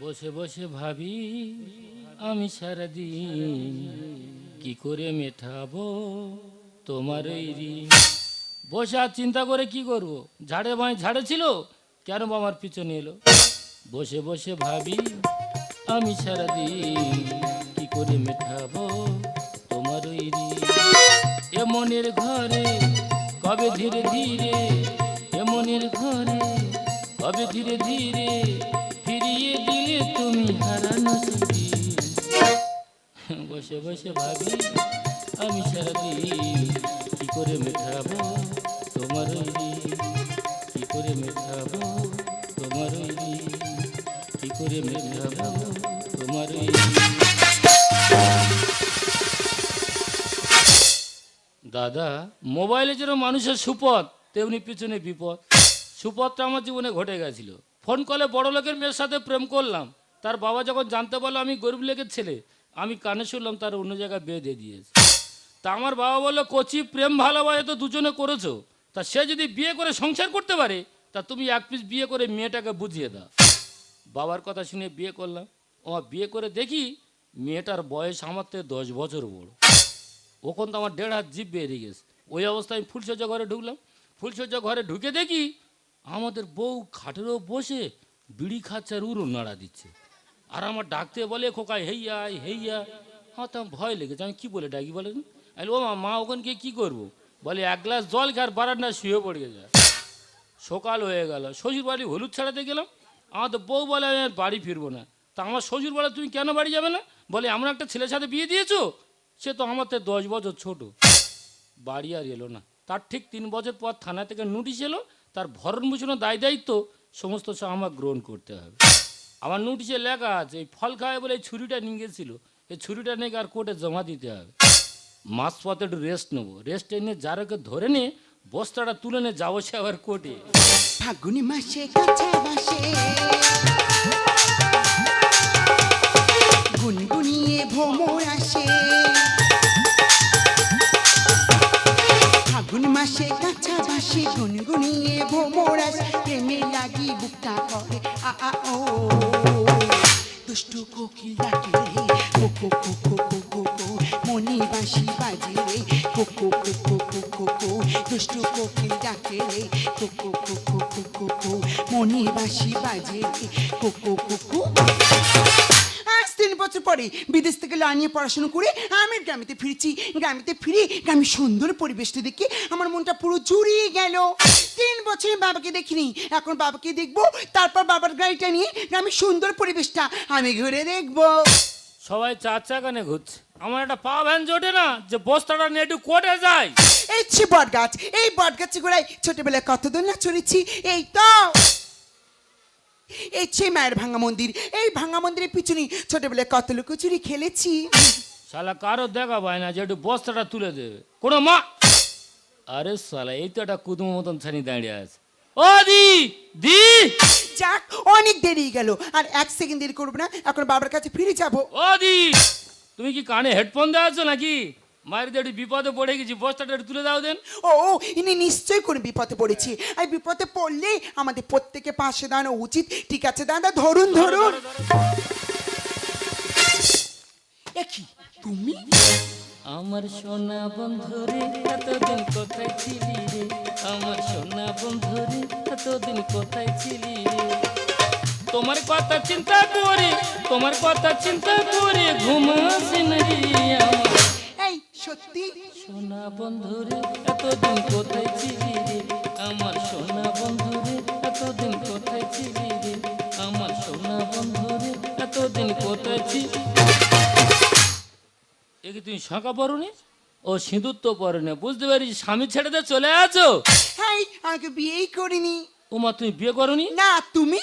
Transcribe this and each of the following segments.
বসে বসে ভাবি, আমি সারাদিন কি করে মেটাবো তোমার ওই ঋণ? বসে আর চিন্তা করে কি করব? ঝাড়ে বাঁয় ঝাড়ে ছিল, কেন আমার পিছনে এলো? বসে বসে ভাবি, আমি সারাদিন কি করে মেটাবো তোমার ওই ঋণ? এ মনের ঘরে, কবে ধীরে ধীরে, এ মনের ঘরে, কবে ধীরে ধীরে তুমি হারানো স্মৃতি বসে বসে ভাবি, আমি সারাদিন কি করে মেটাবো তোমার কি করে মেটাবো তোমার কি করে মেটাবো তোমার ওই দাদা, মোবাইলে যেরকম মানুষের সুপথ, তেমনি পিছনে বিপদ। সুপথটা আমার জীবনে ঘটে গেছিল। ফোন কলে বড় লোকের মেয়ের সাথে প্রেম করলাম। তার বাবা যখন জানতে পারল আমি গরিব লোকের ছেলে, আমি কানে শুনলাম তার অন্য জায়গায় বিয়ে দিয়ে দিয়েছে। তা আমার বাবা বলল, কচি, প্রেম, ভালোবাসে তো দুজনে করেছ। তা সে যদি বিয়ে করে সংসার করতে পারে, তা তুমি এক পিস বিয়ে করে মেয়েটাকে বুঝিয়ে দাও। বাবার কথা শুনে বিয়ে করলাম। আমার বিয়ে করে দেখি মেয়েটার বয়স আমার থেকে দশ বছর বড়। ওখান তো আমার দেড় হাত জিভ বেরিয়ে গেছে। ওই অবস্থায় আমি ফুলসজ্জা ঘরে ঢুকলাম। ফুলসজ্জা ঘরে ঢুকে দেখি আমাদের বউ খাটেরও বসে বিড়ি খাচ্ছে আর উড়ো নাড়া দিচ্ছে। আর আমার ডাকতে বলে খোকা হেইয়া হেইয়া। আমার তো আমার ভয় লেগেছে, আমি কী বলে ডাকি বলেন? আমি ও মা মা ওখানে গিয়ে কী করব? বলে, এক গ্লাস জল খার বারান্না শুয়ে পড়ে যায় সকাল হয়ে গেল শ্বশুর বাড়ি হলুদ ছাড়াতে গেলাম। আমার তো বউ বলে, আমি আর বাড়ি ফিরবো না। তা আমার শ্বশুর বলে তুমি কেন বাড়ি যাবে না? বলে এমন একটা ছেলের সাথে বিয়ে দিয়েছ? সে তো আমার তো দশ বছর ছোট। বাড়ি আর এলো না। তার ঠিক তিন বছর পর থানা থেকে নোটিশ এলো তার ভরণ পোষণের দায় দায়িত্ব সমস্ত আমার গ্রহণ করতে হবে। আমার নোটিশে লেখা আছে, এই ফল খায় বলে এই ছুরিটা নিয়ে গেছিল, এই ছুরিটা নিয়ে আর কোর্টে জমা দিতে হবে। মাস পথে একটু রেস্ট নেব। রেস্ট এনে যারাকে ধরে নিয়ে বস্তাটা তুলে নিয়ে যাব সে আবার কোর্টে ফাগুনি আসে। মাসে কাঁচা বাসে গুনগুনিয়ে ভ্রমর আসে প্রেমে লাগি বুকটা করে আ আ ও দুষ্টু কোকিল ডাকে কোকো কোকো কোকো কো মনে বাঁশি বাজে রে কোকো কোকো কোকো কো দুষ্টু কোকিল ডাকে রে কোকো কোকো কোকো কো মনে বাঁশি বাজে রে কোকো কোকো বছর পরে বিদেশ থেকে লা নিয়ে পড়াশোনা করে আমি গ্রামেতে ফিরছি। গ্রামেতে ফিরে গ্রামের সুন্দর পরিবেশটা দেখে আমার মনটা পুরো জুড়িয়ে গেল। তিন বছরে বাবাকে দেখিনি এখন বাবাকে দেখব তারপর বাবার গাড়িটা নিয়ে গ্রামের সুন্দর পরিবেশটা আমি ঘুরে দেখব। সবাই চার চাকানে ঘুরছে। আমার একটা পা ভ্যান জোটে না যে বস্তাটা নিয়ে একটু কোর্টে যায় এই ছি বট গাছ এই বট গাছে ছোটবেলায় কত দোল না চড়েছি এই তো। এই ছে মায়ের ভাঙা মন্দির এই ভাঙা মন্দিরের পিছনে ছোটবেলায় কত লুকোচুরি খেলেছি। শালা কারও দেখা পায় না যে একটু বস্তাটা তুলে দেবে। কোনো মা আরে শালা এই তো একটা কুদুম মতন ছানি দাঁড়িয়ে আছে। ও দি দি। যাক অনেক দেরি গেল আর এক সেকেন্ড দেরি করব না এখন বাবার কাছে ফিরে যাব। ও দি তুমি কি কানে হেডফোন দেওয়া আছো নাকি? মায়ের দিয়ে বিপদে পড়ে গেছি বস্তাটা একটু তুলে দাও দেন। ও ও, ইনি নিশ্চয়ই কোনো বিপদে পড়েছি। আর বিপদে পড়লে আমাদের প্রত্যেকে পাশে দাঁড়ানো উচিত। ঠিক আছে দাদা ধরুন ধরুন। একই তুমি? আমার সোনা বন্ধুরে এতদিন কোথায় ছিলি রে? আমার সোনা বন্ধুরে এতদিন কোথায় ছিলি রে? তোমার কথা চিন্তা করে তোমার কথা চিন্তা করে ঘুমাসিন রে আমার। সত্যি? সোনা বন্ধুরে এতদিন কোথায় ছিলি রে? আমার সোনা বন্ধুরে এতদিন কোথায় ছিলি রে? আমার সোনা বন্ধুরে এতদিন কোথায় ছিলি? এ কি তুমি শাঁকা পরনি? ও সিঁদুর তো পরনে। বুঝতে পারি স্বামী ছেড়ে দিয়ে চলে আছো? হ্যাঁ আমাকে বিয়েই করিনি। ওমা তুমি বিয়ে করনি? না তুমি?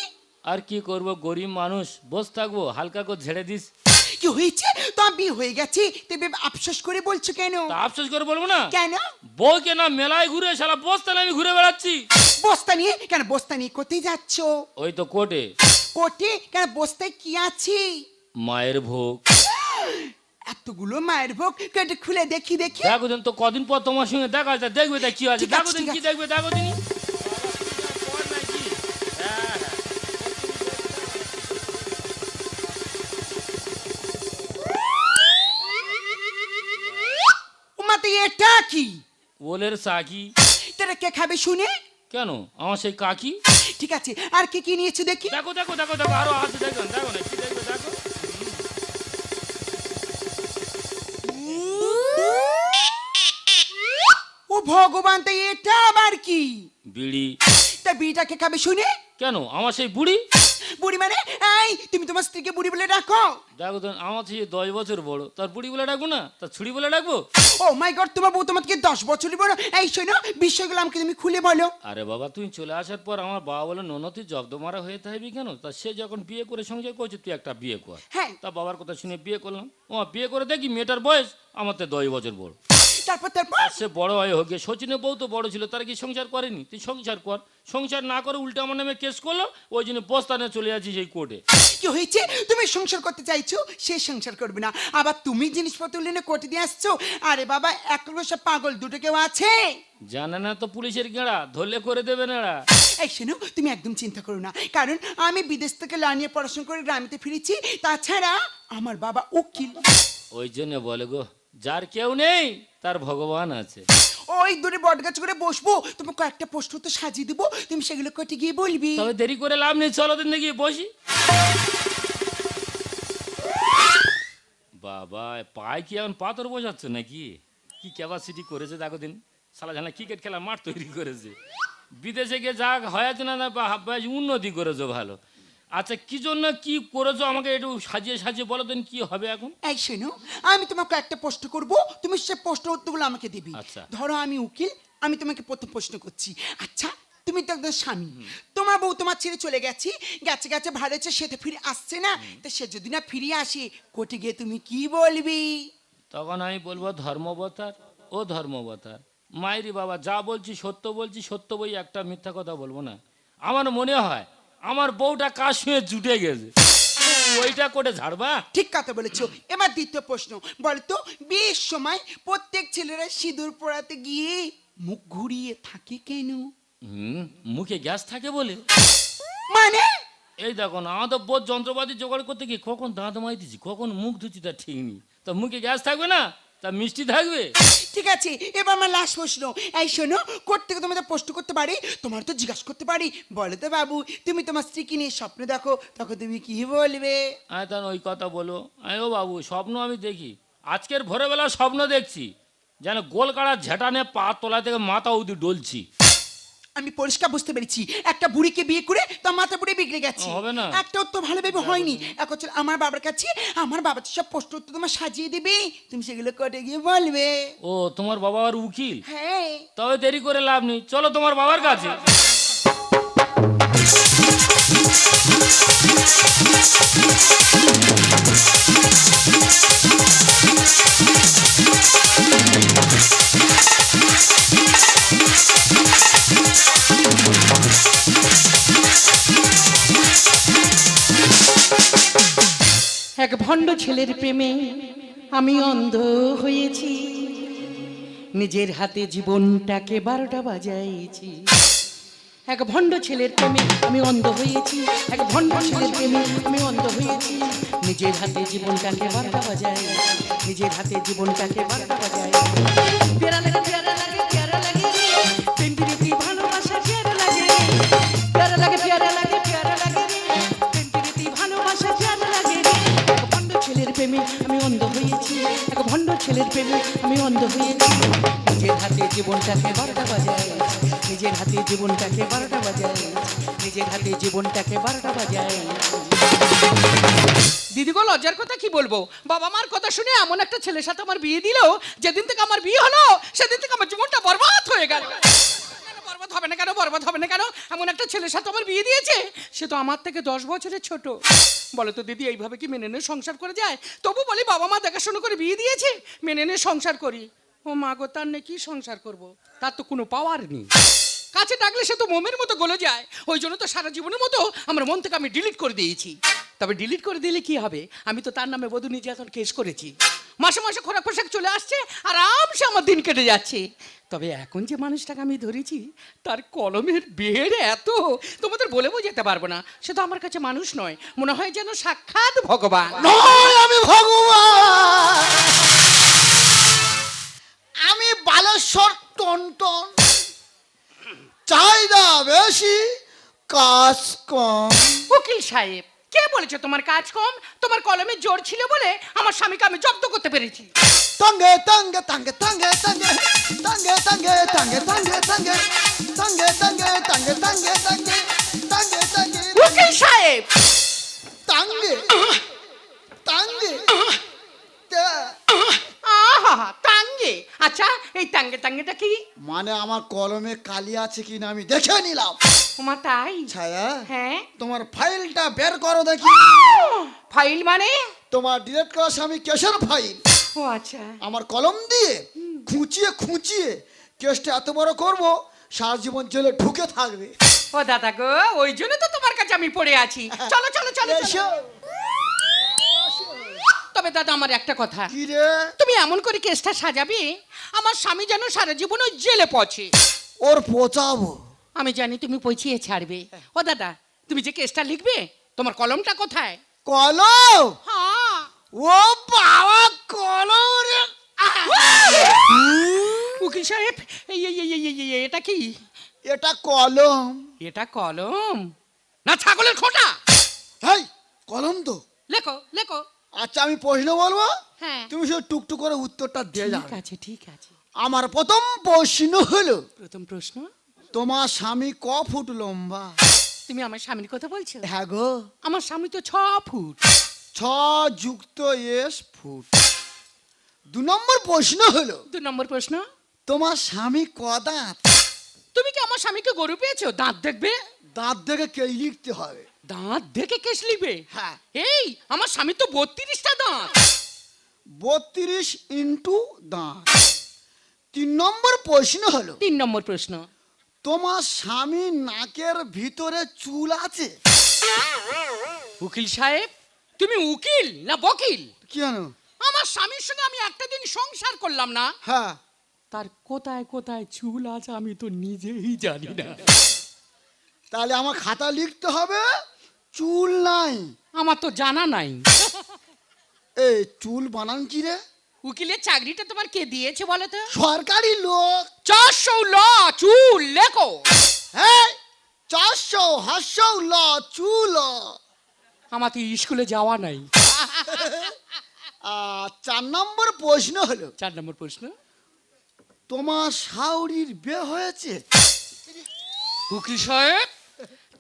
আর কি করব গরিব মানুষ। বস থাকব হালকা করে ঝেড়ে দিস। কি হয়েছে? তো বিয়ে হয়ে গেছে। তবে আফসোস করে বলছো কেন? তা আফসোস করে বলব না? কেন? বউকে না মেলায় ঘুরে সারা বস্তা আমি ঘুরে বেড়াচ্ছি। বস্তা নিয়ে? কেন বস্তা নিয়ে কোথায় যাচ্ছ? ওই তো কোটে কোটে কেন বস্তায় কি আছে? মায়ের ভোগ। এতগুলো মায়ের ভোগ? কেটে খুলে দেখি দেখি। দেখো তো কদিন পর তোমার সঙ্গে দেখা যায় দেখবে তা কি আছে। দেখো দিন কি। দেখবে দেখো দিন কি? ওলের চাকি। তারা কে খাবে শুনে? কেন? আমার সেই কাকি? ঠিক আছে আর কি কি নিয়েছো দেখি? দেখো দেখো দেখো দেখো আরও আছে দেখো দেখো না কি দেখবে দেখো। ও ভগবান তো এটা আবার কি? বিড়ি। তা বিটাকে খাবে শুনে? কেন? আমার সেই বুড়ি? বুড়ি মানে এই তুমি তোমার স্ত্রীকে বুড়ি বলে ডাকো। দেখো তো আমার থেকে দশ বছর বড়। তার বুড়ি বলে ডাকবো না? তার ছুরি বলে ডাকবো? ও মাই গড তোমার বউ তোমার থেকে দশ বছরই বড়। এই শোনো বিষয়গুলো আমাকে তুমি খুলে বলো। আরে বাবা তুমি চলে আসার পর আমার বাবা বলে ননতি জব্দ মারা হয়ে থাকবি কেন? তা সে যখন বিয়ে করে সংসার করছে তুই একটা বিয়ে কর। হ্যাঁ। তা বাবার কথা শুনে বিয়ে করলাম। ও বিয়ে করে দেখি মেয়েটার বয়স আমার তো দশ বছর বড়। তারপর তারপর সে বড় হয়ে হোক সচিনের বউ তো বড় ছিল তারা কি সংসার করেনি? তুই সংসার কর। সংসার না করে উল্টে আমার নামে কেস করল ওই জন্য বস্তানে চলে যাচ্ছি সেই কোর্টে কি হয়েছে? তুমি সংসার করতে চাইছো? সে সংসার করবে না। আবার তুমি জিনিসপত্র নিয়ে কোর্টে দিয়ে আসছো? আরে বাবা এক বছর পাগল দুটো কেউ আছে? জানে না তো পুলিশের গেঁড়া ধরলে করে দেবে না। এই শোনো তুমি একদম চিন্তা করো না। কারণ আমি বিদেশ থেকে লা নিয়ে পড়াশোনা করে গ্রামেতে ফিরেছি তাছাড়া আমার বাবা উকিল। ওই জন্য বলে গো যার কেউ নেই তার ভগবান আছে। ওই দূরে বটগাছ করে বসবো তোমাকে কয়েকটা প্রশ্ন তো সাজিয়ে দেবো তুমি সেগুলো কটে গিয়ে বলবি। তবে দেরি করে লাভ নেই চলো দিন দেখি বসি। বাবা পায় কি এখন পাথর বোঝাচ্ছে নাকি? কি ক্যাপাসিটি করেছে দেখো দিন। সালা জানা ক্রিকেট খেলা মাঠ তৈরি করেছে। বিদেশে গিয়ে যা হয়েছে না না বা উন্নতি করেছ ভালো। আচ্ছা কি জন্য কি করেছ? আমাকে একটু সাজিয়ে সাজিয়ে বলো দিন কি হবে এখন। এই শোনো আমি তোমাকে একটা প্রশ্ন করব তুমি সে প্রশ্ন উত্তরগুলো আমাকে দিবি। আচ্ছা। ধরো আমি উকিল আমি তোমাকে প্রথম প্রশ্ন করছি। আচ্ছা তুমি তো একদম স্বামী। তোমার বউ তোমার ছেড়ে চলে গেছি গেছে গেছে ভালো হচ্ছে সে তো ফিরে আসছে না। তা সে যদি না ফিরে আসে কোর্টে গিয়ে তুমি কি বলবি? তখন আমি বলব ধর্মবতার ও ধর্মবতার মায়েরি বাবা যা বলছি সত্য বলছি সত্য বই একটা মিথ্যা কথা বলব না। আমার মনে হয় আমার বউটা শুয়ে জুটে গেছে? ওইটা করে ঝাড়বা? ঠিক কথা বলেছ। এবার দ্বিতীয় প্রশ্ন বলতো বিয়ের সময় প্রত্যেক ছেলেরা সিঁদুর পড়াতে গিয়ে মুখ ঘুরিয়ে থাকে কেন? হুম মুখে গ্যাস থাকে বলে। মানে? এই দেখো না আমাদের বোধ যন্ত্রপাতি জোগাড় করতে গিয়ে কখন দাঁত মাইতেছি কখন মুখ ধুচ্ছি তা ঠিক নেই। তা মুখে গ্যাস থাকবে না? তা মিষ্টি থাকবে? ঠিক আছে এবার আমার লাস্ট প্রশ্ন এই শোনো কোর্ট থেকে তোমাদের প্রশ্ন করতে পারি? তোমার তো জিজ্ঞাসা করতে পারি। বলো তো বাবু তুমি তোমার স্ত্রীকে নিয়ে স্বপ্ন দেখো তখন তুমি কি বলবে? হ্যাঁ তখন ওই কথা বলো। আমি ও বাবু স্বপ্ন আমি দেখি। আজকের ভোরবেলা স্বপ্ন দেখছি। যেন গোলকাড়া ঝেটানে পা তোলা থেকে মাথা অবধি ডলছি। আমি পরিষ্কার বুঝতে পেরেছি। একটা বুড়িকে বিয়ে করে তার মাথা বুড়ি বিগড়ে গেছে। হবে না। একটাও তো ভালো ভেবে হয়নি। এখন আমার বাবার কাছে আমার বাবা সব প্রশ্ন উত্তর তোমার সাজিয়ে দেবে। তুমি সেগুলো কটে গিয়ে বলবে। ও তোমার বাবা আর উকিল? হ্যাঁ। তবে দেরি করে লাভ নেই। চলো তোমার বাবার কাছে। এক ভণ্ড ছেলের প্রেমে আমি অন্ধ হয়েছি। নিজের হাতে জীবনটাকে বারোটা বাজাইছি। এক ভণ্ড ছেলের প্রেমে আমি অন্ধ হয়েছি। এক ভণ্ড ছেলের প্রেমে আমি অন্ধ হয়েছি। নিজের হাতে জীবনটাকে বারোটা বাজাই নিজের হাতে জীবনটাকে বারোটা বাজাই জীবনটাকে বারোটা বাজায়। নিজের হাতে জীবনটাকে বারোটা বাজায়। নিজের হাতে জীবনটাকে বারোটা বাজায়। দিদিগো লজ্জার কথা কি বলব? বাবা মার কথা শুনে এমন একটা ছেলের সাথে আমার বিয়ে দিল, যেদিন থেকে আমার বিয়ে হলো, সেদিন থেকে আমার জীবনটা বরবাদ হয়ে গেল। বরবাদ হবে না কেন? বরবাদ হবে না কেন? এমন একটা ছেলের সাথে আমার বিয়ে দিয়েছে, সে তো আমার থেকে দশ বছরের ছোট। বলো তো দিদি, এইভাবে কি মেনে নিয়ে সংসার করে যায়? তবু বলি, বাবা মা দেখাশোনা করে বিয়ে দিয়েছে, মেনে নিয়ে সংসার করি। ও মা গো, তার নিয়ে কি সংসার করব? তার তো কোনো পাওয়ার নেই। কাছে ডাকলে সে তো মোমের মতো গলে যায়। ওই জন্য তো সারা জীবনের মতো আমার মন থেকে আমি ডিলিট করে দিয়েছি। তবে ডিলিট করে দিলে কি হবে? আমি তো তার নামে বধূ নির্যাতন কেস করেছি। মাসে মাসে খোরাক পোশাক চলে আসছে, আরামসে আমার দিন কেটে যাচ্ছে। তবে এখন যে মানুষটাকে আমি ধরেছি, তার কলমের বের এত, তোমাদের বলে বোঝাতে পারব না। সে তো আমার কাছে মানুষ নয়। মনে হয় যেন সাক্ষাৎ ভগবান। নয় আমি ভগবান! আমি বাল টন চাহিদা বেশি কাজ কম উকিল সাহেব কে বলেছে তোমার কাজ কম তোমার কলমে জোর ছিল বলে আমার স্বামীকে আমি জব্দ করতে পেরেছি তঙ্গে তঙ্গে তঙ্গে তঙ্গে তঙ্গে তঙ্গে তঙ্গে তঙ্গে তঙ্গে তঙ্গে তঙ্গে তঙ্গে তঙ্গে তঙ্গে তঙ্গে তঙ্গে তঙ্গে উকিল সাহেব তঙ্গে তঙ্গে আহা তাঙ্গে আচ্ছা এই তাঙ্গে তাঙ্গেটা কি? মানে আমার কলমে কালি আছে কিনা আমি দেখে নিলাম। তাই? ছায়া হ্যাঁ? তোমার ফাইলটা বের করো দেখি। ফাইল মানে? তোমার ডিরেক্ট করা স্বামী কেসের ফাইল। ও আচ্ছা। আমার কলম দিয়ে খুঁচিয়ে খুঁচিয়ে কেসটা এত বড় করব সারা জীবন জেলে ঢুকে থাকবে। ও দাদা গো ওই জন্য তো তোমার কাছে আমি পড়ে আছি। চলো চলো চলো। এসো। তবে দাদা আমার একটা কথা। কি রে? তুমি এমন করে কেসটা সাজাবে আমার স্বামী যেন সারা জীবন ওই জেলে পচে। ওর পচাবো। আমি জানি তুমি পচিয়ে ছাড়বে। ও দাদা তুমি যে কেসটা লিখবে তোমার কলমটা কোথায়? কলম? হ্যাঁ। ও বাবা কলম রে! উকিল সাহেব এই এই এই এই, এই, এই, এটা কি? এটা কলম। এটা কলম? না ছাগলের খোঁটা! হেই কলম তো। লেখো লেখো। আচ্ছা আমি প্রশ্ন বলব? হ্যাঁ। তুমি শুধু টুকটুক করে উত্তরটা দিয়ে যাও। ঠিক আছে ঠিক আছে। আমার প্রথম প্রশ্ন হলো প্রথম প্রশ্ন? তোমার স্বামী ক ফুট লম্বা? তুমি আমার স্বামীর কথা বলছো? হ্যাঁ গো। আমার স্বামী তো ছ ফুট। ছ যুক্ত এস ফুট। দু নম্বর প্রশ্ন হলো দু নম্বর প্রশ্ন? তোমার স্বামী ক দাঁত? তুমি কি আমার স্বামীকে গরু পেয়েছ? দাঁত দেখবে? দাঁত দেখে কেই লিখতে হবে? দাঁত দেখে কেস লিখবে হ্যাঁ। এই আমার স্বামী তো বত্রিশটা দাঁত। বত্রিশ ইন্টু দাঁত। তিন নম্বর প্রশ্ন হলো তিন নম্বর প্রশ্ন। তোমার স্বামী নাকের ভিতরে চুল আছে? উকিল সাহেব তুমি উকিল না বকিল? কেন? আমার স্বামীর সঙ্গে আমি একটা দিন সংসার করলাম না। হ্যাঁ। তার কোথায় কোথায় চুল আছে আমি তো নিজেই জানি না। তাহলে আমার খাতা লিখতে হবে? চুল নাই। আমার তো জানা নাই। এই চুল বানান কি রে? উকিলের চাকরিটা তোমার কে দিয়েছে বলো তো? সরকারি লোক। চারশো ল চুল লেখো। হ্যাঁ চারশো হাসশো ল চুল। আমার তো স্কুলে যাওয়া নাই। চার নম্বর প্রশ্ন হলো চার নম্বর প্রশ্ন? তোমার শাউরির বিয়ে হয়েছে? উকিল সাহেব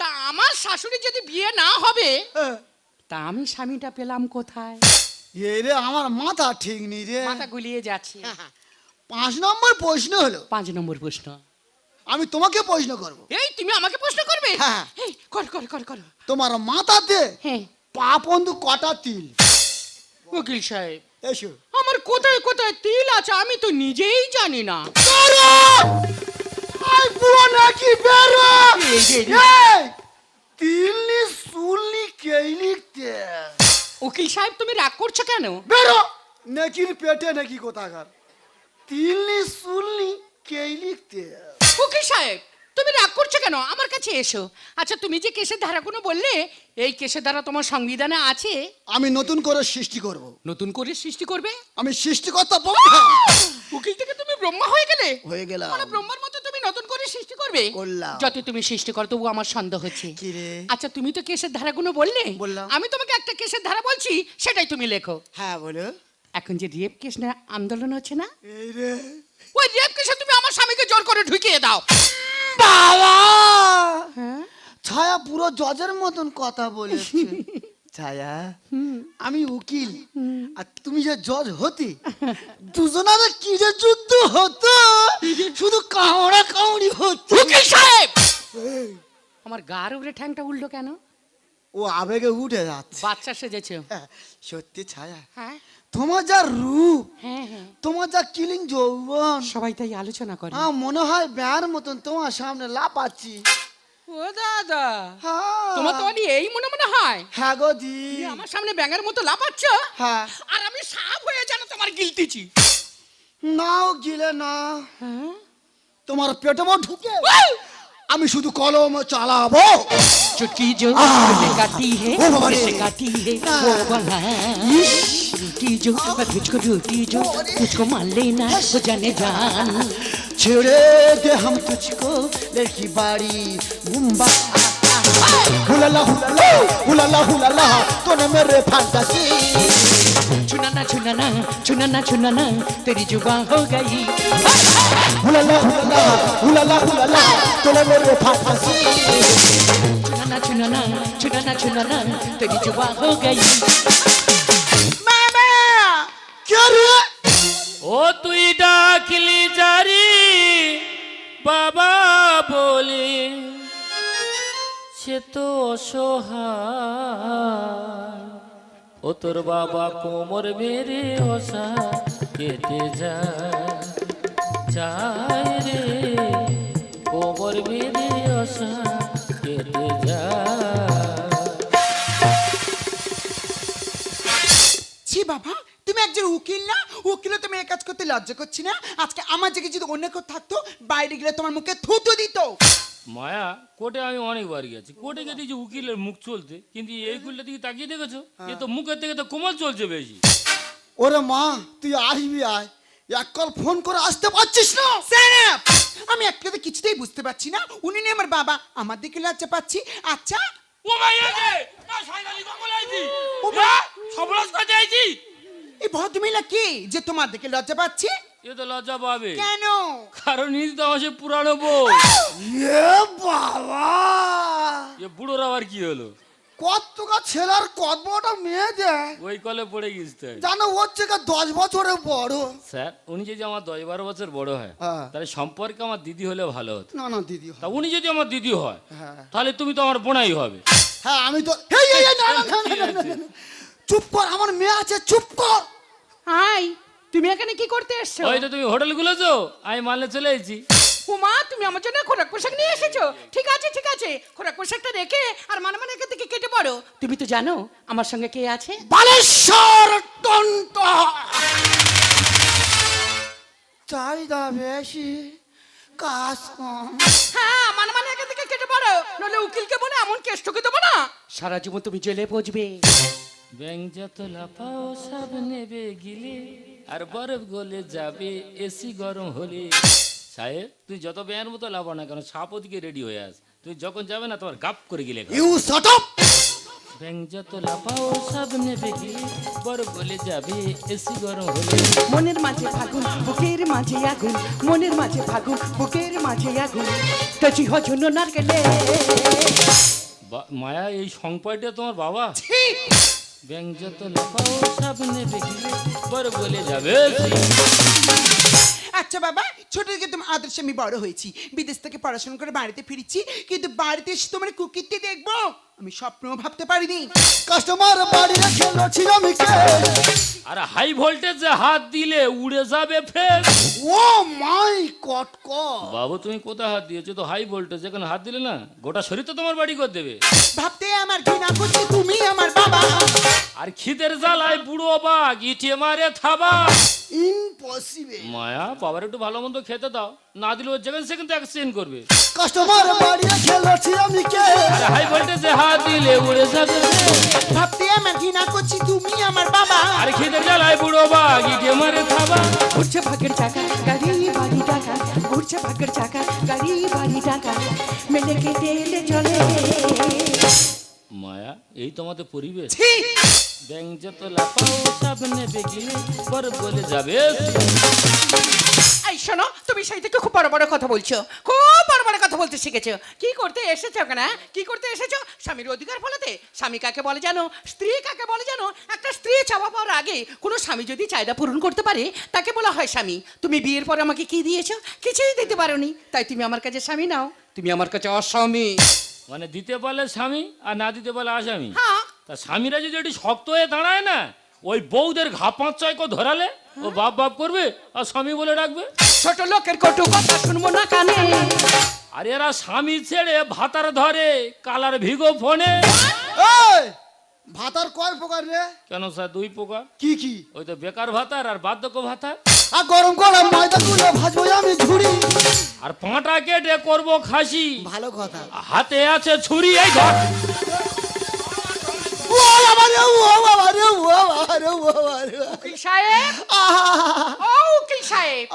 তা আমার শাশুড়ি যদি বিয়ে না হবে হ্যাঁ। তা আমি স্বামীটা পেলাম কোথায়? এই রে আমার মাথা ঠিক নেই রে। মাথা গুলিয়ে যাচ্ছে। পাঁচ নম্বর প্রশ্ন হলো পাঁচ নম্বর প্রশ্ন। আমি তোমাকে প্রশ্ন করব। এই তুমি আমাকে প্রশ্ন করবে? হ্যাঁ। এই, কর কর কর কর। তোমার মাথাতে হ্যাঁ। পা পন্দু কটা তিল? উকিল সাহেব এসো। আমার কোথায় কোথায় তিল আছে আমি তো নিজেই জানি না। নাকি বেরো এই, তিলনি সুলনি উকিল সাহেব তুমি রাগ করছ কেন? বেরো নাকির পেটে নাকি কোথাকার? তিলনি সুলনি উকিল সাহেব তুমি রাগ করছ কেন? আমার কাছে এসো। আচ্ছা তুমি যে কেসের ধারাগুলো বললে এই কেসের ধারা তোমার সংবিধানে আছে? আমি নতুন করে সৃষ্টি করব। নতুন করে সৃষ্টি করবে? আমি সৃষ্টিকর্তা ব্রহ্মা উকিল থেকে তুমি ব্রহ্মা হয়ে গেলে? হয়ে গেলাম। মানে ব্রহ্মার মতো নতুন করে সৃষ্টি করবে? করলাম। যত তুমি সৃষ্টি করো তবু আমার সন্দেহ হচ্ছে। কি রে? আচ্ছা তুমি তো কেসের ধারাগুলো বললে। বললাম। আমি তোমাকে একটা কেসের ধারা বলছি সেটাই তুমি লেখো। হ্যাঁ বলো। এখন যে রেপ কেস না আন্দোলন হচ্ছে না? এই রে। ওই রেপ কেসে তুমি আমার স্বামীকে জোর করে ঢুকিয়ে দাও। বাবা! হ্যাঁ? ছায়া পুরো জজের মতন কথা বলেছে। ছায়া আমি উকিল। আর তুমি যে জজ হতে দুজনারে কি যে যুদ্ধ হতো? শুধু কামড়া কামড়ি হতো। উকিল সাহেব! আমার গার উপরে ঠ্যাংটা উল্টো কেন? ও আবেগে উঠে যাচ্ছে। বাচ্চা সেজেছে। হ্যাঁ, সত্যি ছায়া। হ্যাঁ। তোমার যা রূপ হ্যাঁ হ্যাঁ। তোমার যা কিলিং যৌবন সবাই তাই আলোচনা করে। আমার মনে হয় ব্যার মতন তোমার সামনে লাপাচ্ছি ও দাদা হ্যাঁ। তোমার তো আনি এই মনে মনে হয় হ্যাঁ গো দি তুমি আমার সামনে ব্যাঙের মতো লাপাচ্ছ হ্যাঁ আর আমি সাপ হয়ে যেন তোমার গিলতিছি নাও গিলে না হ্যাঁ তোমার পেটে বউ ঢুকে আমি শুধু কলম চালাবো चुटकी जो आह! तुमने काटी है ओ बाबा रे! कैसे काटी है ना। वो बना रूठी जो मैं तुझको रूठी जो तुझको मान लेना तो जाने जान छेड़े दे हम तुझको लड़की बाड़ी मुंबई हुलाला हुलाला हुलाला हुलाला तूने मेरे फैंटासी चुनाना चुनाना चुनाना चुनाना तेरी जुबा हो गई हुलाला हुलाला हुलाला हुलाला तूने मेरे फैंटासी चुनाना चुनाना चुनाना चुनाना तेरी जुबा हो गई मामा क्या रे ओ तू डाकली जारी বাবা বলে, সে তো অসহায়। ও তোর বাবা কোমর মেরে অসা কেটে যায় রে, কোমর মেরে অসা কেটে যায় লজ্জা করছি না? আজকে আমার জায়গায় যদি অন্য কেউ থাকতো বাইরে গেলে তোমার মুখে থুতু দিত। মায়া কোর্টে আমি অনেকবার গেছি। কোর্টে গিয়ে দেখছি উকিলের মুখ চলতে কিন্তু এই কুলটা দিকে তাকিয়ে দেখেছ? এ তো মুখের থেকে তো কোমল চলছে বেশি। ওরে মা তুই আসবি আয়। এক কল ফোন করে আসতে পারছিস না? up! আমি একটা তো কিছুতেই বুঝতে পারছি না। উনি নিয়ে আমার বাবা আমার দিকে লজ্জা পাচ্ছি। আচ্ছা? ও মাইয়া রে না সাইনালি কখন আইছি ও মা সবরাজ কাছে আইছি? এই ভদ্রমহিলা কি যে তোমার দিকে লজ্জা পাচ্ছি এ তো লজ্জা পাবে কেন কারণ তো আমার পুরানো বউ এ বাবা এ বুড়োর আবার কি হলো ছেলের মেয়ে দেয় ওই কলে পড়ে গেছে জানো ওর থেকে দশ বছরের বড় স্যার উনি যদি আমার দশ বারো বছর বড় হয় হ্যাঁ। তাহলে সম্পর্কে আমার দিদি হলে ভালো হতো না না দিদি তা উনি যদি আমার দিদি হয় হ্যাঁ। তাহলে তুমি তো আমার বোনাই হবে হ্যাঁ আমি তো চুপ কর আমার মেয়ে আছে চুপ কর। আই তুমি এখানে কি করতে এসছো? হয়তো তুমি হোটেল খুলেছো আমি মানলে চলে এসেছি। উমা তুমি আমার জন্য খোরাক পোশাক নিয়ে এসেছ। ঠিক আছে ঠিক আছে খোরাক পোশাকটা রেখে আর মানে মানে এখান থেকে কেটে পড়ো। তুমি তো জানো আমার সঙ্গে কে আছে? বালেশ্বর টন্ট চাহিদা বেশি কাজ কম। হ্যাঁ মানে মানে এখান থেকে কেটে পড়ো। নলে উকিলকে বলে এমন কেষ্টকে দেবো না। সারা জীবন তুমি জেলে পৌঁছবে ব্যাং যত লাফাও সব নেবে গিলে। আর বরফ গলে যাবে এসি গরম হলে। সাহেব তুই যত ব্যাঙের মতো লাফা না কেন সাপ ওদিকে রেডি হয়ে আস। তুই যখন যাবে না তোমার গাপ করে গিলে। ইউ শট আপ ব্যাং যত লাফাও সব নেবে গিলে। বরফ গলে যাবে এসি গরম হলে। মনের মাঝে ফাগুন বুকের মাঝে আগুন। মনের মাঝে ফাগুন বুকের মাঝে আগুন। তজি হজন্য নারকেলে। মায়া এই সংপাইটা তোমার বাবা। আচ্ছা বাবা ছোট থেকে তোমার আদর্শে আমি বড় হয়েছি। বিদেশ থেকে পড়াশোনা করে বাড়িতে ফিরেছি, কিন্তু বাড়িতে এসে তোমার কুকিরটি দেখব? আমি স্বপ্নও ভাবতে পারিনি। কাস্টমার বাড়ি রেখে লছি আমি কে? আর হাই ভোল্টেজে হাত দিলে উড়ে যাবে ফের। ও মাই কট কট বাবু তুমি কোথায় হাত দিয়েছ? তো হাই ভোল্টেজ এখানে হাত দিলে না গোটা শরীর তো তোমার বাড়ি করে দেবে। ভাবতে আমার ঘৃণা করছে তুমি আমার বাবা। আর খিদের জ্বালায় বুড়ো বাঘ ইটে মারে থাবা। ইম্পসিবল মায়া বাবার একটু ভালো মন্দ খেতে দাও। না দিলে ও যেখানে সেখানে অ্যাক্সিডেন্ট করবে। কাস্টমার বাড়ি রেখে লছি আমি কে? হাই ভোল্টেজে দিলে উড়ে যাবে ফের। ভাবতে আমার ঘৃণা করছি তুমি আমার বাবা আর খিদের জ্বালায় বুড়ো বাঘ ইটে মারে থাবা ঘুরছে ভাগের চাকা গাড়ি বাড়ি টাকা ঘুরছে ভাগের চাকা গাড়ি বাড়ি টাকা মেলে কেটে এলে চলে মায়া এই তোমাদের পরিবেশ! ব্যাং যত লাফাও সামনে বেগিলে বরফ বলে যাবে। এই শোনো তুমি সেই থেকে খুব বড় বড় কথা বলছো। খুব বড় বড় কথা বলতে শিখেছো। কি করতে এসেছ কেন কি করতে এসেছ? স্বামীর অধিকার ফলাতে। স্বামী কাকে বলে জানো? স্ত্রী কাকে বলে জানো? একটা স্ত্রী চাওয়া পাওয়ার আগে কোনো স্বামী যদি চাহিদা পূরণ করতে পারে তাকে বলা হয় স্বামী। তুমি বিয়ের পর আমাকে কি দিয়েছ? কিছুই দিতে পারোনি। তাই তুমি আমার কাছে স্বামী নাও। তুমি আমার কাছে অস্বামী। মানে দিতে পারলে স্বামী আর না দিতে পারলে আসামি। হ্যাঁ। তা স্বামীরা যদি একটু শক্ত হয়ে দাঁড়ায় না ওই বউদের ঘা পাঁচ ছয় কো ধরালে ও বাপ বাপ করবে আর স্বামী বলে ডাকবে। ছোট লোকের কটু কথা শুনব না কানে। আর এরা স্বামী ছেড়ে ভাতার ধরে কালার ভিগো ফোনে। ভাতার কয় প্রকার রে? কেন স্যার দুই প্রকার। কি কি? ওই তো বেকার ভাতার আর বার্ধক্য ভাতার। আর গরম গরম ময়দা গুলো ভাজবো আমি ঝুড়ি। আর পাঁটা কেটে করব খাসি। ভালো কথা। হাতে আছে ছুরি এই ধর। ও বাবা রে ও বাবা রে ও বাবা রে ও বাবা রে। উকিল সাহেব? আহ! ও উকিল সাহেব।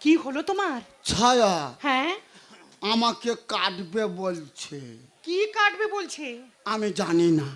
কি হলো তোমার? ছায়া। হ্যাঁ? আমাকে কাটবে বলছে। কি কাটবে বলছে? আমি জানি না।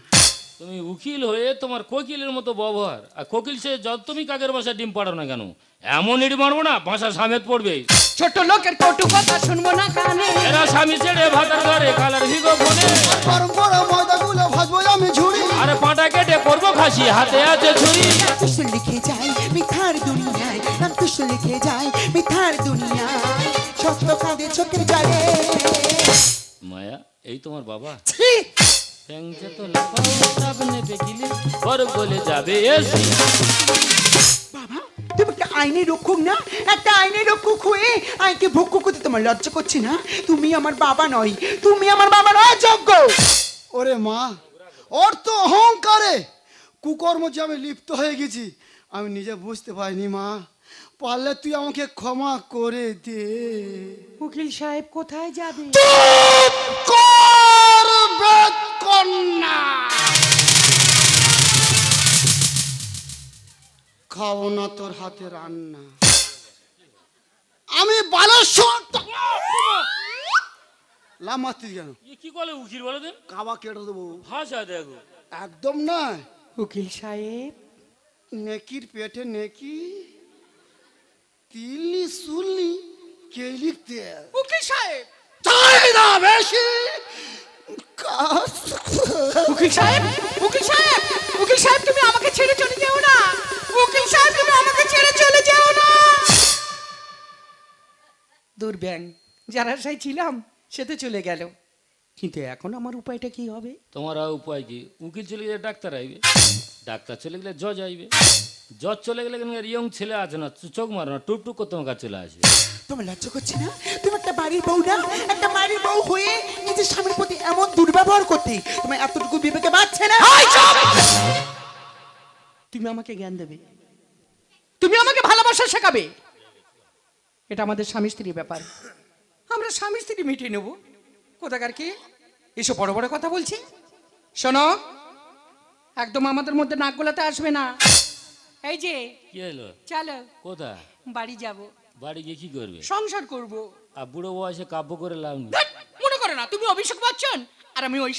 তুমি উকিল হয়ে তোমার কোকিলের মতো ব্যবহার। আর কোকিল সে যত তুমি কাকের বাসায় ডিম পাড়ো না কেন? এমন ইট মারবো না বাসা সামেত পড়বে। ছোট লোকের কটু কথা শুনব না কানে। এরা স্বামী ছেড়ে ভাতার ঘরে কালার ভিগো ফোনে। গরম গরম ময়দা ভাজবো আমি ঝুড়ি। আরে পাঁটা কেটে করব খাসি হাতে আছে ছুরি। কৃষ্ণ লিখে যায় মিথার দুনিয়ায়। নাম কৃষ্ণ লিখে যায় মিথার দুনিয়ায়। সত্য কাঁদে চোখের জলে। মায়া এই তোমার বাবা? ছি! ট্যাংচে তো লাফাও সামনে দেখিলে বড় বলে যাবে এসি। বাবা তুমি একটা আইনের রক্ষক না? একটা আইনের রক্ষক হয়ে আইনকে ভক্ষ করতে তোমার লজ্জা করছে না? তুমি আমার বাবা নয় তুমি আমার বাবা নয় যোগ্য। ওরে মা ওর তো অহংকারে। কুকর্ম যে আমি লিপ্ত হয়ে গেছি আমি নিজে বুঝতে পারিনি মা। পারলে তুই আমাকে ক্ষমা করে দে। উকিল সাহেব কোথায় যাবে? কর বেদ কন্যা। খাও না তোর হাতে রান্না। আমি বালেশ্বর লামাতি কেন? এ কি বলে উকিল বলে দেন? কাবা কেটে দেবো। ভাষা দেখো। একদম নয়। উকিল সাহেব। নেকির পেটে নেকি তিলনি সুলনি কে লিখতে? উকিল সাহেব। চাই না বেশি। উকিল সাহেব উকিল সাহেব উকিল সাহেব তুমি আমাকে ছেড়ে চলে যেও না। উকিল সাহেব তুমি আমাকে ছেড়ে চলে যেও না। দূর ব্যাং যারা সাই ছিলাম সে তো চলে গেল। কিন্তু এখন আমার উপায়টা কি হবে? তোমার আর উপায় কি? উকিল চলে গেলে ডাক্তার আইবে ডাক্তার চলে গেলে জজ আইবে। জজ চলে গেলে কিন্তু ইয়ং ছেলে আছে না চোখ মারো না টুক টুক করে তোমার কাছে চলে আসবে। তোমার লজ্জা করছে না? তুমি একটা বাড়ির বউ না? একটা বাড়ির বউ হয়ে নিজের স্বামীর প্রতি এমন দুর্ব্যবহার করতে তোমার এতটুকু বিবেকে বাঁচছে না? তুমি আমাকে জ্ঞান দেবে। তুমি আমাকে ভালোবাসা শেখাবে। এটা আমাদের স্বামী স্ত্রীর ব্যাপার। আমরা স্বামী স্ত্রী মিটিয়ে নেব। কোথাকার কি? এসব বড় বড় কথা বলছি। শোনো একদম আমাদের মধ্যে নাক গোলাতে আসবে না। এই যে কি হলো চলো। কোথা বাড়ি যাব। বাড়ি গিয়ে কি করবে? সংসার করব। আর বুড়ো বয়সে কাব্য করে লাভ নেই। মনে করো না তুমি অভিষেক বচ্চন আর আমি ওই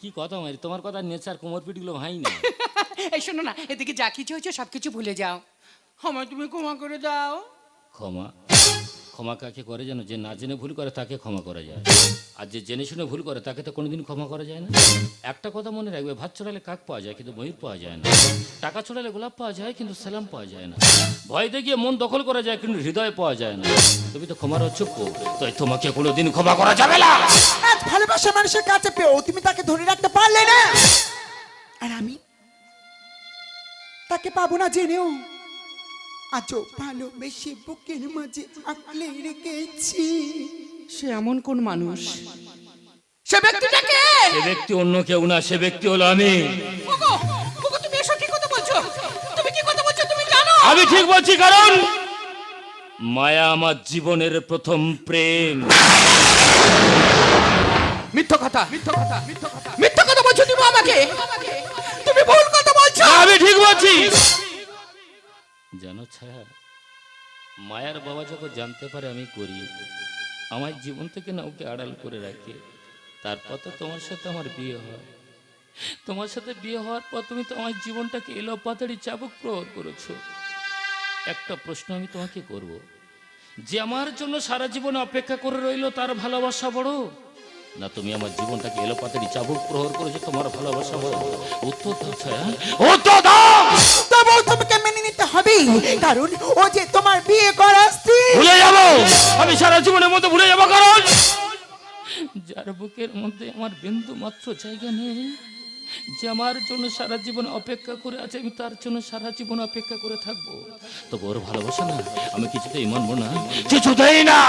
কি কথা মারি? তোমার কথা নেচার কোমর পিটিগুলো ভাই না এই শোনো না এদিকে যা কিছু হয়েছে সব কিছু ভুলে যাও। আমায় তুমি ক্ষমা করে দাও। ক্ষমা? ক্ষমা কাকে করে জানো? যে না জেনে ভুল করে তাকে ক্ষমা করা যায়। আর যে জেনে শুনে ভুল করে তাকে তো কোনোদিন ক্ষমা করা যায় না। একটা কথা মনে রাখবে ভাত ছড়ালে কাক পাওয়া যায় কিন্তু ময়ূর পাওয়া যায় না। টাকা ছড়ালে গোলাপ পাওয়া যায় কিন্তু সালাম পাওয়া যায় না। ভয় দেখিয়ে মন দখল করা যায় কিন্তু হৃদয় পাওয়া যায় না। তুমি তো ক্ষমার চুপ তাই তোমাকে কোনোদিন ক্ষমা করা যাবে না। ভালোবাসা মানুষের কাছে পেও তুমি তাকে ধরে রাখতে পারলে না। আর আমি তাকে পাবো না জেনেও। আজও ভালোবেসে বুকের মাঝে আঁকলে রেখেছি। সে এমন কোন মানুষ? সে ব্যক্তিটাকে! সে ব্যক্তি অন্য কেউ না সে ব্যক্তি হলো আমি। ওগো, ওগো, তুমি এসব কি কথা বলছো? তুমি কি কথা বলছো? তুমি জানো? আমি ঠিক বলছি কারণ মায়া আমার জীবনের প্রথম প্রেম। মিথ্যা কথা মিথ্যা কথা মিথ্যা কথা মিথ্যা কথা বলছো তুমি আমাকে? তুমি ভুল বলছো? আমি ঠিক বলছি। জানো ছায়া মায়ার বাবা যখন জানতে পারে আমি করি আমার জীবন থেকে না ওকে আড়াল করে রাখে তারপর তো তোমার সাথে আমার বিয়ে হয়। তোমার সাথে বিয়ে হওয়ার পর তুমি তো আমার জীবনটাকে এলো পাতাড়ি চাবুক প্রহর করেছ। একটা প্রশ্ন আমি তোমাকে করব। যে আমার জন্য সারা জীবন অপেক্ষা করে রইল তার ভালোবাসা বড় না তুমি আমার জীবনটাকে এলোপাতারি চাবুক প্রহর করেছ তোমার ভালোবাসা উত্তর দাও ছায়া উত্তর দাও! তোমাকে মেনে নিতে হবে। কারণ ও যে তোমার বিয়ে করা স্ত্রী। ভুলে যাব! আমি সারা জীবনের মধ্যে ভুলে যাব কারণ যার বুকের মধ্যে আমার বিন্দু মাত্র জায়গা নেই। যে আমার জন্য সারা জীবন অপেক্ষা করে আছে আমি তার জন্য সারা জীবন অপেক্ষা করে থাকব। তবু ওর ভালোবাসা না? আমি কিছুতেই মানবো না। কিছুতেই না!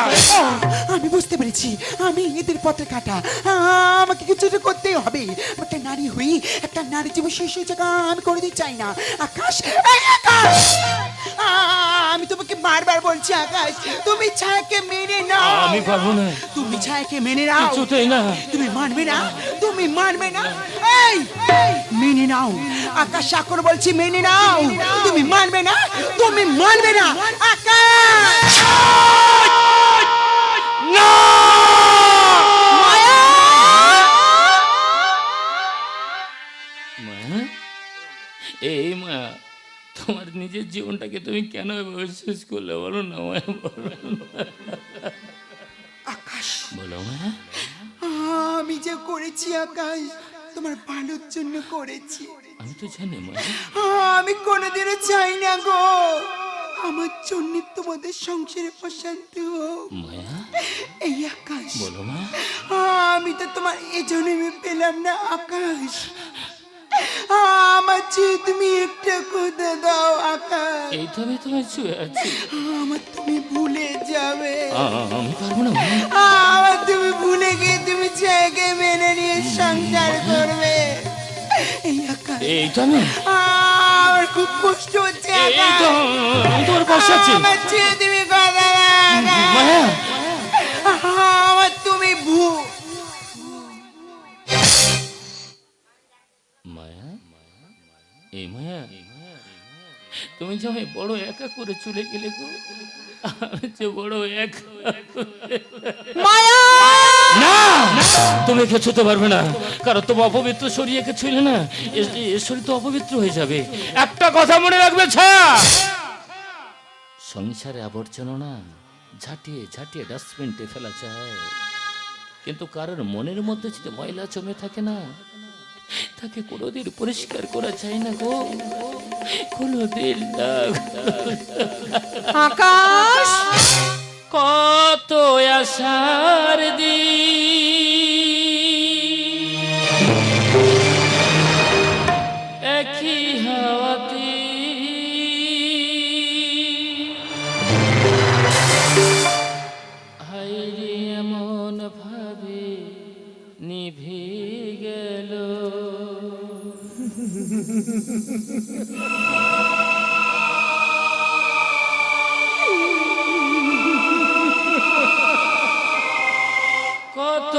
আমি বুঝতে পেরেছি। আমি এদের পথে কাটা। আমাকে কিছু করতেই হবে। একটা নারী হই একটা নারী জীবন শেষ হয়ে যাক আমি করে দিতে চাই না। আকাশ এই আকাশ! আমি তোমাকে বারবার বলছি আকাশ তুমি ছায়াকে মেনে নাও। আমি পারব না। তুমি ছায়াকে মেনে নাও। কিছুতেই না। তুমি মানবে না। তুমি মানবে না। মেনে নাও। আকাশ সাকর বলছি মেনে নাও। তুমি মানবে না? তুমি মানবে না। আকাশ! মায়া! এই মা তোমার নিজের জীবনটাকে তুমি কেন এভাবে শেষ করলে বলো না মা বলো আকাশ! বলো মা আমি যে করেছি আকাশ তোমার ভালোর জন্য করেছি। আমি তো জানি মা। আমি কোনোদিনও চাই না গো। আমার জন্য তোমাদের সংসারে অশান্তি হোক। মায়া? এই আকাশ। বলো মা। আমি তো তোমার এই জন্মে পেলাম না আকাশ। আমার চেয়ে তুমি একটা কথা দাও আকাশ। এই তো আমি তোমায় ছুঁয়ে আছি। আমার তুমি ভুলে যাবে। আমি পারব না আমার তুমি ভুলে গিয়ে তুমি ছেলেকে মেনে নিয়ে সংসার করবে। এই আকাশ। এই তো আমি। আমার খুব কষ্ট হচ্ছে এই তো আমি তোমার পাশে আছি। আমার চেয়ে তুমি কথা মায়া। মায়া তুমি যে আমি বড় একা করে চলে গেলে গো আমি যে বড় একা মায়া! না তুমি পারবে না। কারণ তোমার অপবিত্র শরীর একে ছুঁলে না এ- শরীর তো অপবিত্র হয়ে যাবে। একটা কথা মনে রাখবে ছায়া সংসারে আবর্জনা না ঝাঁটিয়ে ঝাঁটিয়ে ডাস্টবিনটে ফেলা যায়। কিন্তু কারোর মনের মধ্যে যদি ময়লা জমে থাকে না তাকে কোনোদিন পরিষ্কার করা যায় না গো। কোনোদিন না। আকাশ কত আশার দি কত